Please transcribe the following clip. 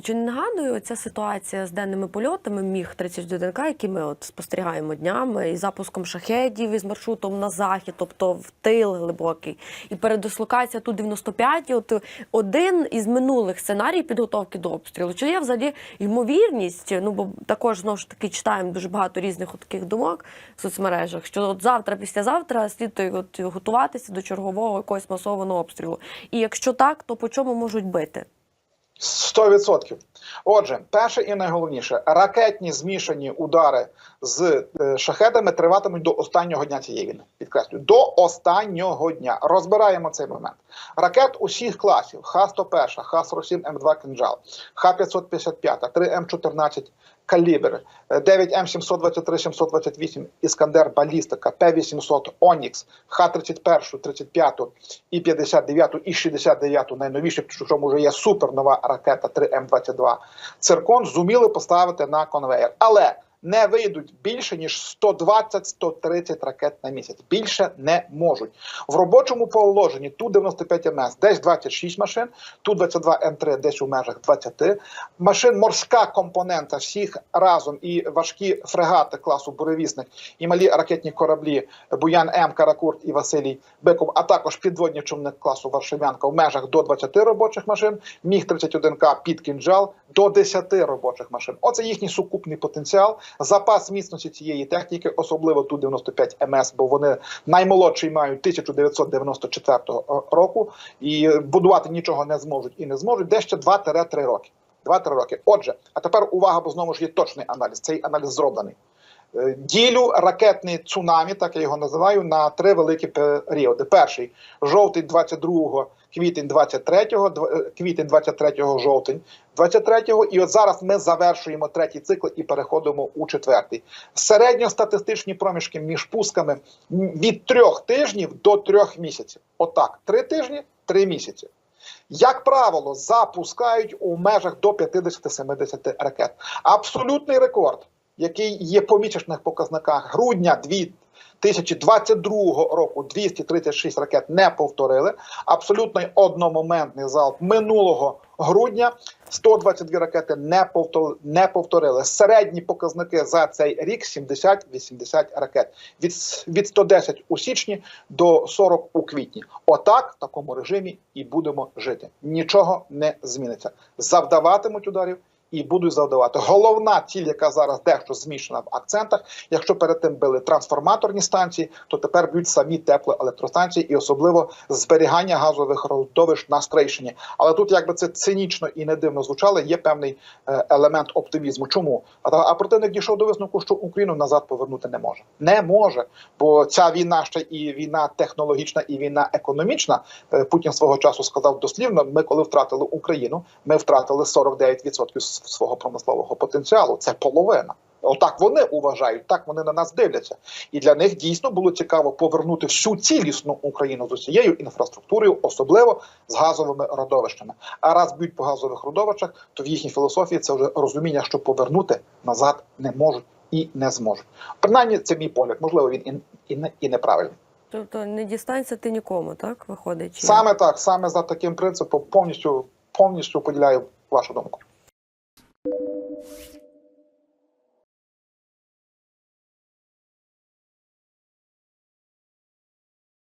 чи не нагадує ця ситуація з денними польотами міг 31 к які ми от спостерігаємо днями, і запуском шахедів із маршрутом на захід, тобто в тил глибокий, і передислокація ту 95 От один із минулих сценарій підготовки до обстрілу. Чи є взагалі ймовірність? Ну бо також знову ж таки читаємо дуже багато різних таких думок в соцмережах, що от завтра, післязавтра слід от готуватися до чергового якогось масованого обстрілу. І якщо так, то по чому можуть бити? 100%. Отже, перше і найголовніше, ракетні змішані удари з е, шахедами триватимуть до останнього дня цієї війни. Підкреслюю, до останнього дня. Розбираємо цей момент. Ракет усіх класів: Х-101, Х-47, М2 «Кинджал», Х-555, 3М14 калібр, 9 М 723 728 Іскандер Балістика, П-800 Онікс, Х-31, 35 і 59 і 69 найновіші, що вже є супернова ракета 3М22. Циркон зуміли поставити на конвейер. Але не вийдуть більше ніж 120-130 ракет на місяць. Більше не можуть в робочому положенні. Ту 95 МС десь 26 машин, ту 22 М3 десь у межах 20 машин. Морська компонента всіх разом і важкі фрегати класу буревісник, і малі ракетні кораблі Буян М, Каракурт і Василій Биков, а також підводні човни класу Варшавянка в межах до 20 робочих машин. Міг 31К під кінжал до 10 робочих машин. Оце їхній сукупний потенціал. Запас міцності цієї техніки, особливо ту 95 МС, бо вони наймолодший мають 1994 року, і будувати нічого не зможуть і не зможуть. Де ще 2-3 роки. 2-3 роки. Отже, а тепер увага, бо знову ж є точний аналіз. Цей аналіз зроблений. Е, Ділю ракетний цунамі, так я його називаю, на три великі періоди. Перший жовтень 22 квітень 23 квітень 23 жовтень 23 І от зараз ми завершуємо третій цикл і переходимо у четвертий. Середньостатистичні проміжки між пусками від трьох тижнів до трьох місяців. Отак, три тижні, три місяці. Як правило, запускають у межах до 50-70 ракет. Абсолютний рекорд, який є по місячних показниках грудня 2022 року 236 ракет не повторили. Абсолютно одномоментний залп минулого грудня 122 ракети не повторили. Середні показники за цей рік 70-80 ракет. Від, від 110 у січні до 40 у квітні. Отак, в такому режимі і будемо жити. Нічого не зміниться. Завдаватимуть ударів і будуть завдавати. Головна ціль, яка зараз дещо змішана в акцентах. Якщо перед тим били трансформаторні станції, то тепер б'ють самі теплоелектростанції і особливо зберігання газових родовищ на Стрийщині. Але тут, якби це цинічно і не дивно звучало, є певний е, елемент оптимізму. Чому? А противник дійшов до висновку, що Україну назад повернути не може. Не може, бо ця війна ще і війна технологічна, і війна економічна. Е, Путін свого часу сказав дослівно: ми, коли втратили Україну, ми втратили 49% свого промислового потенціалу. Це половина. Отак вони вважають, так вони на нас дивляться, і для них дійсно було цікаво повернути всю цілісну Україну з усією інфраструктурою, особливо з газовими родовищами. А раз б'ють по газових родовищах, то в їхній філософії це вже розуміння, що повернути назад не можуть і не зможуть. Принаймні, це мій погляд. Можливо, він і, і, не, і неправильний. Тобто не дістанься ти нікому, так виходить? Саме так, саме за таким принципом, повністю повністю поділяю вашу думку. Thank you.